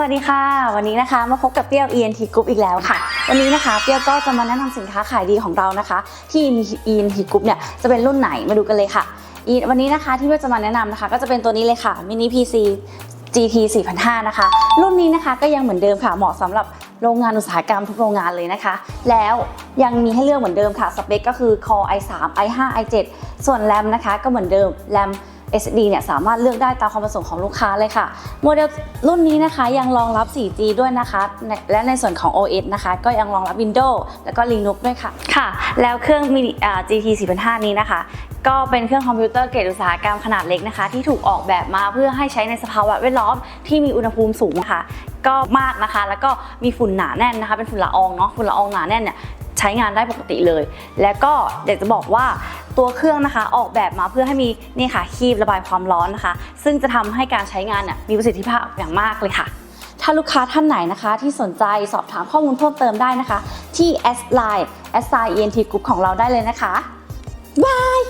สวัสดีค่ะ วันนี้นะคะมาพบกับเปรี้ยว ENT Group อีกแล้วค่ะ วันนี้นะคะเปรี้ยวก็จะมาแนะนำสินค้าขายดีของเรานะคะ ที่ ENT Group เนี่ยจะเป็นรุ่นไหนมาดูกันเลยค่ะ วันนี้นะคะที่เปรี้ยวจะมาแนะนำนะคะ ก็จะเป็นตัวนี้เลยค่ะ Mini PC GT 4005 นะคะ รุ่นนี้นะคะก็ยังเหมือนเดิมค่ะ เหมาะสำหรับโรงงานอุตสาหกรรมทุกโรงงานเลยนะคะ แล้วยังมีให้เลือกเหมือนเดิมค่ะ สเปคก็คือ Core i3 i5 i7 ส่วน RAM นะคะก็เหมือนเดิม RAM SD เนี่ยสามารถเลือกได้ตามความประสงค์ของลูกค้าเลยค่ะ โมเดลรุ่นนี้นะคะยังรองรับ 4G ด้วยนะคะ และในส่วนของ OS นะคะ ก็ยังรองรับ Windows แล้วก็ Linux ด้วยค่ะ ค่ะ แล้วเครื่อง mini อ่า GT 4,500นี้นะคะ ก็เป็นเครื่องคอมพิวเตอร์เกรดอุตสาหกรรมขนาดเล็กนะคะ ที่ถูกออกแบบมาเพื่อให้ใช้ในสภาวะแวดล้อมที่มีอุณหภูมิสูงะค่ะก็มากนะคะ แล้วก็มีฝุ่นหนาแน่นนะคะ เป็นฝุ่นละอองเนาะฝุ่นละอองหนาแน่นเนี่ย ใช้งานได้ปกติเลย และก็เดี๋ยวจะบอกว่าตัวเครื่องนะคะออกแบบมาเพื่อให้มีนี่ค่ะคีบระบายความร้อนนะคะ ซึ่งจะทำให้การใช้งานเนี่ยมีประสิทธิภาพอย่างมากเลยค่ะ ถ้าลูกค้าท่านไหนนะคะ ที่สนใจสอบถามข้อมูลเพิ่มเติมได้นะคะ ที่ S Line S Line ENT Group ของเราได้เลยนะคะบาย